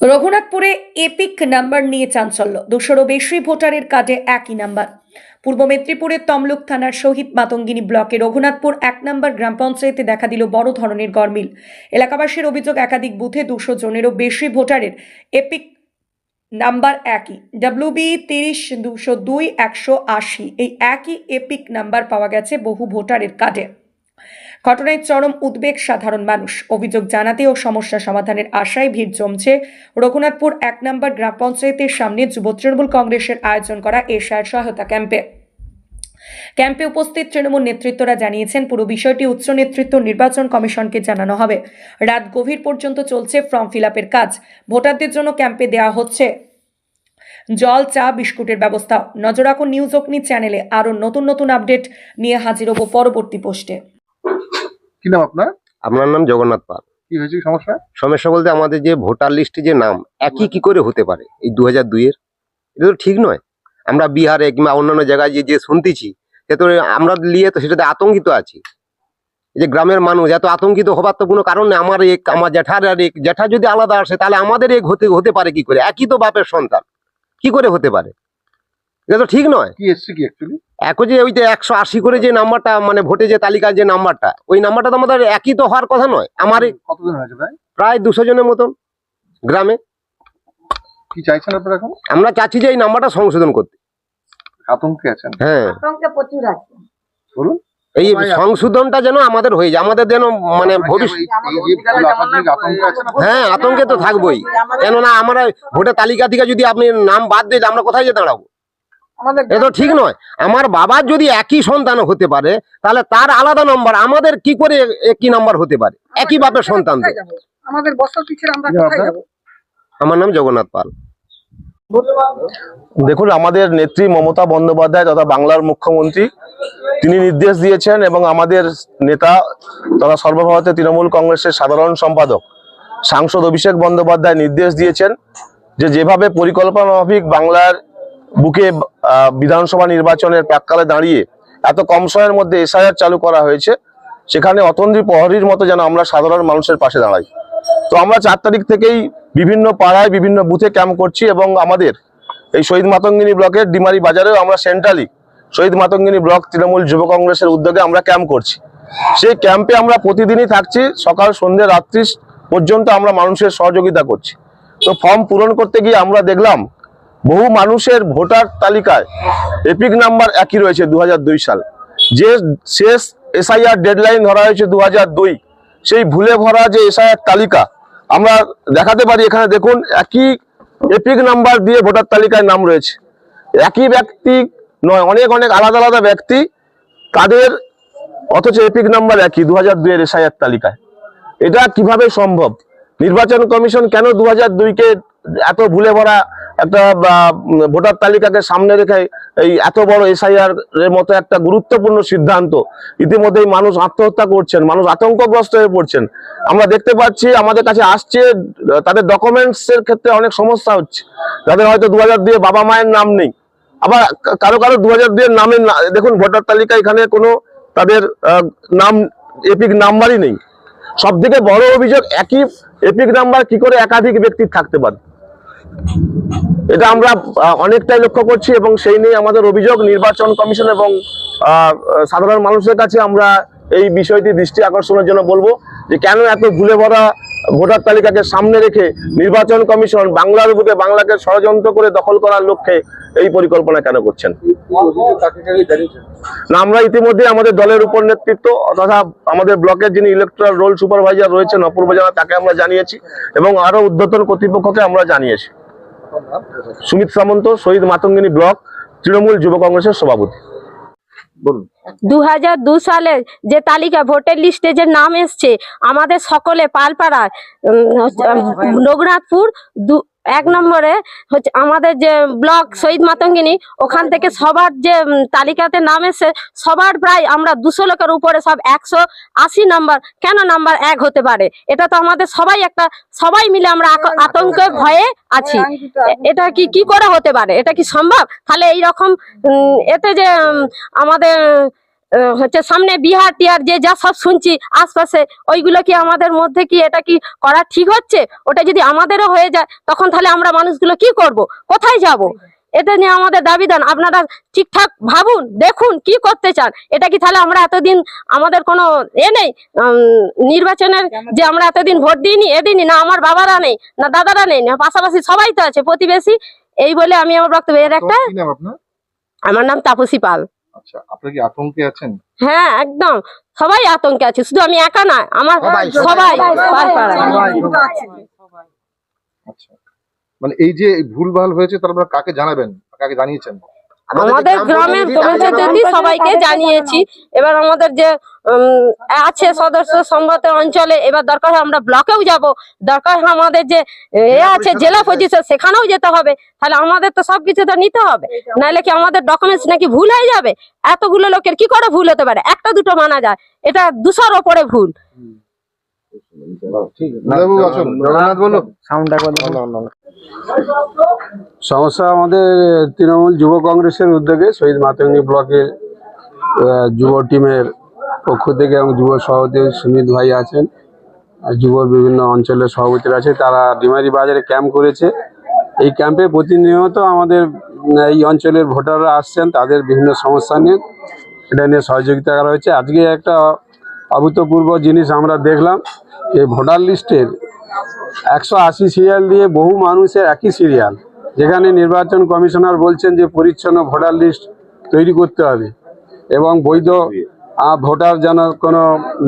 রঘুনাথপুরে epic number নিয়ে চাঞ্চল্য। দুশোরও বেশি ভোটারের কার্ডে একই নাম্বার। পূর্ব মেদিনীপুরের তমলুক থানার শহীদ মাতঙ্গিনী ব্লকে রঘুনাথপুর এক নম্বর গ্রাম পঞ্চায়েতে দেখা দিল বড় ধরনের গরমিল। এলাকাবাসীর অভিযোগ, একাধিক বুথে দুশো জনেরও বেশি ভোটারের এপিক নাম্বার একই। ডাব্লিউবি তিরিশ, দুশো দুই, একশো আশি, এই একই এপিক নাম্বার পাওয়া গেছে বহু ভোটারের কার্ডে। ঘটনায় চরম উদ্বেগ সাধারণ মানুষ। অভিযোগ জানাতে ও সমস্যা সমাধানের আশায় ভিড় জমছে রঘুনাথপুর এক নম্বর গ্রাম পঞ্চায়েতের সামনে যুব তৃণমূল কংগ্রেসের আয়োজন করা এশার সহায়তা ক্যাম্পে। ক্যাম্পে উপস্থিত তৃণমূল নেতৃত্বরা জানিয়েছেন, পুরো বিষয়টি উচ্চ নেতৃত্ব নির্বাচন কমিশনকে জানানো হবে। রাত গভীর পর্যন্ত চলছে ফর্ম ফিল কাজ। ভোটারদের জন্য ক্যাম্পে দেওয়া হচ্ছে জল, চা, বিস্কুটের ব্যবস্থা। নজর রাখুন নিউজ অগ্নি চ্যানেলে। আরও নতুন নতুন আপডেট নিয়ে হাজির হব পরবর্তী পোস্টে। কি নাম আপনার? আপনার নাম জগন্নাথ পাল। কি হয়েছে সমস্যা? সমস্যা বলতে আমাদের যে ভোটার লিস্টে যে নাম একই কি করে হতে পারে এই দু হাজার দুইয়ের এটা তো ঠিক নয়। আমরা বিহারে কিংবা অন্যান্য জায়গায় যে যে শুনতেছি সে তো আমরা নিয়ে তো সেটাতে আতঙ্কিত আছি। এই যে গ্রামের মানুষ এত আতঙ্কিত হবার তো কোনো কারণ নেই। আমার এক আমার জ্যাঠার আর এক জ্যাঠা যদি আলাদা আসে তাহলে আমাদের এক হতে হতে পারে কি করে? একই তো বাপের সন্তান। কি করে হতে পারে? এটা তো ঠিক নয়। কি এসছে কি অ্যাকচুয়ালি এখন যে ওই যে একশো আশি করে যে নাম্বারটা মানে ভোটে যে তালিকার যে নাম্বারটা ওই নাম্বারটা তো আমাদের একই তো হওয়ার কথা নয়। আমার এই কতদিন হয়েছে ভাই প্রায় দুশো জনের মতন গ্রামে। কি চাইছেন আপনারা এখন? আমরা চাচ্ছি যে এই নাম্বারটা সংশোধন করতে। আতঙ্কে আছেন? হ্যাঁ। আতঙ্কে প্রচুর আছে। বলুন। এই সংশোধনটা যেন আমাদের হয়ে যায় আমাদের যেন মানে ভবিষ্যৎ? হ্যাঁ আতঙ্কে তো থাকবোই। কেননা আমরা ভোটের তালিকা থেকে যদি আপনি নাম বাদ দিয়ে আমরা কোথায় যে দাঁড়াবো? আমাদের এ তো ঠিক নয়। আমার বাবার যদি একই সন্তান হতে পারে তাহলে তার আলাদা নম্বর আমাদের কি করে একই নাম্বার হতে পারে? একই বাপের সন্তান? আমাদের ছেড়ে আমরা কোথায়? যাব? আমার নাম জগন্নাথ পাল। দেখুন আমাদের নেত্রী মমতা বন্দ্যোপাধ্যায় তথা বাংলার মুখ্যমন্ত্রী তিনি নির্দেশ দিয়েছেন এবং আমাদের নেতা তথা সর্বভারতীয় তৃণমূল কংগ্রেসের সাধারণ সম্পাদক সাংসদ অভিষেক বন্দ্যোপাধ্যায় নির্দেশ দিয়েছেন যে যেভাবে পরিকল্পনা মাফিক বাংলার বুকে বিধানসভা নির্বাচনের প্রাককালে দাঁড়িয়ে এত কম সময়ের মধ্যে এসআইআর চালু করা হয়েছে, সেখানে অতন্দ্রী প্রহরীর মতো যেন আমরা সাধারণ মানুষের পাশে দাঁড়াই। তো আমরা চার তারিখ থেকেই বিভিন্ন পাড়ায়, বিভিন্ন বুথে ক্যাম্প করছি এবং আমাদের এই শহীদ মাতঙ্গিনী ব্লকের ডিমারি বাজারেও আমরা সেন্ট্রালি শহীদ মাতঙ্গিনী ব্লক তৃণমূল যুব কংগ্রেসের উদ্যোগে আমরা ক্যাম্প করছি। সেই ক্যাম্পে আমরা প্রতিদিনই থাকছি, সকাল, সন্ধ্যে, রাত্রি পর্যন্ত আমরা মানুষের সহযোগিতা করছি। তো ফর্ম পূরণ করতে গিয়ে আমরা দেখলাম বহু মানুষের ভোটার তালিকায় এপিক নাম্বার একই রয়েছে দু হাজার দুই সাল। যে শেষ এসআইআর ডেডলাইন ধরা হয়েছে দু হাজার দুই, সেই ভুলে ভরা যে এসআইআর তালিকা, আমরা দেখাতে পারি এখানে দেখুন, একই এপিক নাম্বার দিয়ে ভোটার তালিকায় নাম রয়েছে। একই ব্যক্তি নয়, অনেক অনেক আলাদা আলাদা ব্যক্তি, তাদের অথচ এপিক নাম্বার একই দু হাজার দুইয়ের এসআইআর তালিকায়। এটা কীভাবে সম্ভব? নির্বাচন কমিশন কেন দু হাজার দুইকে এত ভুলে ভরা একটা ভোটার তালিকাকে সামনে রেখে এই এত বড় এসআইআর এর মতো একটা গুরুত্বপূর্ণ সিদ্ধান্ত, ইতিমধ্যেই মানুষ আত্মহত্যা করছেন, মানুষ আতঙ্কগ্রস্ত হয়ে পড়ছেন। আমরা দেখতে পাচ্ছি, আমাদের কাছে আসছে, তাদের ডকুমেন্টস এর ক্ষেত্রে অনেক সমস্যা হচ্ছে। তাদের হয়তো দু হাজার দুয়ে বাবা মায়ের নাম নেই। আবার কারও কারও দু হাজার দুয়ের নামের দেখুন, ভোটার তালিকা এখানে কোনো তাদের নাম, এপিক নাম্বারই নেই। সব থেকে বড় অভিযোগ, একই এপিক নাম্বার কি করে একাধিক ব্যক্তির থাকতে পারে? এটা আমরা অনেকটাই লক্ষ্য করছি এবং সেই নিয়ে আমাদের অভিযোগ, নির্বাচন কমিশন এবং সাধারণ মানুষের কাছে আমরা এই বিষয়টি দৃষ্টি আকর্ষণের জন্য বলব যে কেন এত ভুলে ভরা ভোটার তালিকাকে সামনে রেখে নির্বাচন কমিশন বাংলার বুকে বাংলাকে ষড়যন্ত্র করে দখল করার লক্ষ্যে এই পরিকল্পনা কেন করছেন? না আমরা ইতিমধ্যে আমাদের দলের উপর নেতৃত্ব তথা আমাদের ব্লকের যিনি ইলেকট্রাল রোল সুপারভাইজার রয়েছেন অপূর্ব জানা তাকে আমরা জানিয়েছি এবং আরও উদ্যতন কর্তৃপক্ষকে আমরা জানিয়েছি। সুমিত সামন্ত শহীদ মাতঙ্গিনী ব্লক তৃণমূল যুব কংগ্রেসের সভাপতি। দু হাজার দু সালে যে তালিকা ভোটার লিস্টে যে নাম এসছে আমাদের সকলে পালপাড়ায় উম, হচ্ছে, উম, রঘুনাথপুর দু এক নম্বরে হচ্ছে আমাদের যে ব্লক শহীদ মাতঙ্গিনী, ওখান থেকে সবার যে তালিকাতে নাম এসে সবার প্রায় আমরা দুশো লোকের উপরে সব একশো আশি নাম্বার, কেন নাম্বার এক হতে পারে? এটা তো আমাদের সবাই একটা, সবাই মিলে আমরা আতঙ্কে ভয়ে আছি। এটা কি কি করে হতে পারে? এটা কি সম্ভব? তাহলে এইরকম এতে যে আমাদের হচ্ছে সামনে বিহার টিহার যে যা সব শুনছি আশপাশে ওইগুলো কি আমাদের মধ্যে কি এটা কি করা ঠিক হচ্ছে? ওটা যদি আমাদেরও হয়ে যায় তখন তাহলে আমরা মানুষগুলো কি করব? কোথায় যাব? এটা নিয়ে আমাদের দাবি দাবিদান। আপনারা ঠিকঠাক ভাবুন দেখুন কি করতে চান। এটা কি তাহলে আমরা এতদিন আমাদের কোনো এ নেই? নির্বাচনের যে আমরা এতদিন ভোট দিইনি এ দিইনি না আমার বাবারা নেই না দাদারা নেই না পাশাপাশি সবাই তো আছে প্রতিবেশী। এই বলে আমি আমার বক্তব্য এর একটা আমার নাম তাপসী পাল। আচ্ছা আপনি কি আতঙ্কে আছেন? হ্যাঁ একদম। সবাই আতঙ্কে আছে শুধু আমি একা না আমার সবাই, সবাই সবাই, আচ্ছা। মানে এই যে ভুলভাল হয়েছে তারপরে কাকে জানাবেন? কাকে জানিয়েছেন? আমাদের গ্রামের পঞ্চায়েত সবাইকে জানিয়েছি। এবার আমাদের যে আছে সদস্য সম্মত অঞ্চলে এবার দরকার হয় আমরা ব্লকেও যাব। দরকার হয় আমাদের যে এ আছে জেলা পরিষদ সেখানেও যেতে হবে। তাহলে আমাদের তো সবকিছু তো নিতে হবে। নাহলে কি আমাদের ডকুমেন্টস নাকি ভুল হয়ে যাবে? এতগুলো লোকের কি করে ভুল হতে পারে? একটা দুটো মানা যায়। এটা দুশোর ওপরে ভুল। বলো সমস্যা আমাদের তৃণমূল যুব কংগ্রেসের উদ্যোগে শহীদ মাতঙ্গী ব্লকের যুব টিমের পক্ষ থেকে এবং যুব সভাপতি সুমিত ভাই আছেন আর যুব বিভিন্ন অঞ্চলের সভাপতিরা আছে তারা ডিমারি বাজারে ক্যাম্প করেছে। এই ক্যাম্পে প্রতিনিয়ত আমাদের এই অঞ্চলের ভোটাররা আসছেন তাদের বিভিন্ন সমস্যা নিয়ে। এটা নিয়ে সহযোগিতা করা হয়েছে। আজকে একটা অভূতপূর্ব জিনিস আমরা দেখলাম যে ভোটার লিস্টের একশো আশি সিরিয়াল দিয়ে বহু মানুষের একই সিরিয়াল, যেখানে নির্বাচন কমিশনার বলছেন যে পরিচ্ছন্ন ভোটার লিস্ট তৈরি করতে হবে এবং বৈধ ভোটার যেন কোনো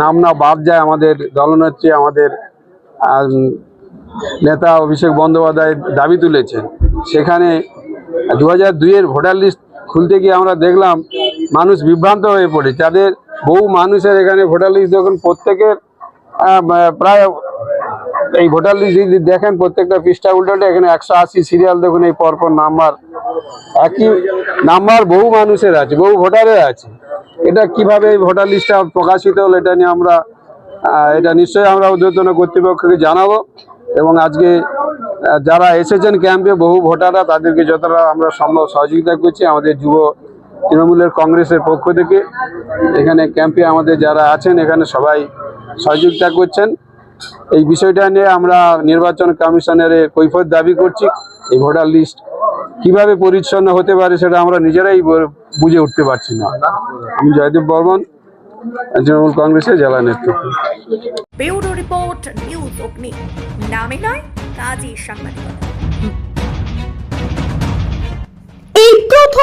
নাম না বাদ যায় আমাদের দলনেত্রী, আমাদের নেতা অভিষেক বন্দ্যোপাধ্যায় দাবি তুলেছেন। সেখানে দু হাজার দুইয়ের ভোটার লিস্ট খুলতে গিয়ে আমরা দেখলাম মানুষ বিভ্রান্ত হয়ে পড়ে। যাদের বহু মানুষের এখানে ভোটার লিস্ট দেখুন, প্রত্যেকের প্রায় এই ভোটার লিস্ট যদি দেখেন, প্রত্যেকটা পৃষ্ঠা উল্টালে এখানে একশো আশি সিরিয়াল দেখুন, এই পরপর নাম্বার একই নাম্বার বহু মানুষের আছে, বহু ভোটারের আছে। এটা কীভাবে এই ভোটার লিস্টটা প্রকাশিত হলো, এটা নিয়ে আমরা এটা নিশ্চয়ই আমরা ঊর্ধ্বতন কর্তৃপক্ষকে জানাব। এবং আজকে যারা এসেছেন ক্যাম্পে, বহু ভোটাররা তাদেরকে যতটা আমরা সম্ভব সহযোগিতা করছি, আমাদের যুব তৃণমূলের কংগ্রেসের পক্ষ থেকে এখানে ক্যাম্পে আমাদের যারা আছেন, এখানে সবাই সহযোগিতা করছেন। এই বিষয়টা নিয়ে আমরা নির্বাচন কমিশনের কৈফত দাবি করছি, এই ভোটার লিস্ট কীভাবে পরিচ্ছন্ন হতে পারে সেটা আমরা নিজেরাই বুঝে উঠতে পারছি না। আমি জয়দেব বর্মন, তৃণমূল কংগ্রেসের জেলা নেতৃত্ব। রিপোর্ট, নিউজ নামে নয় কাজী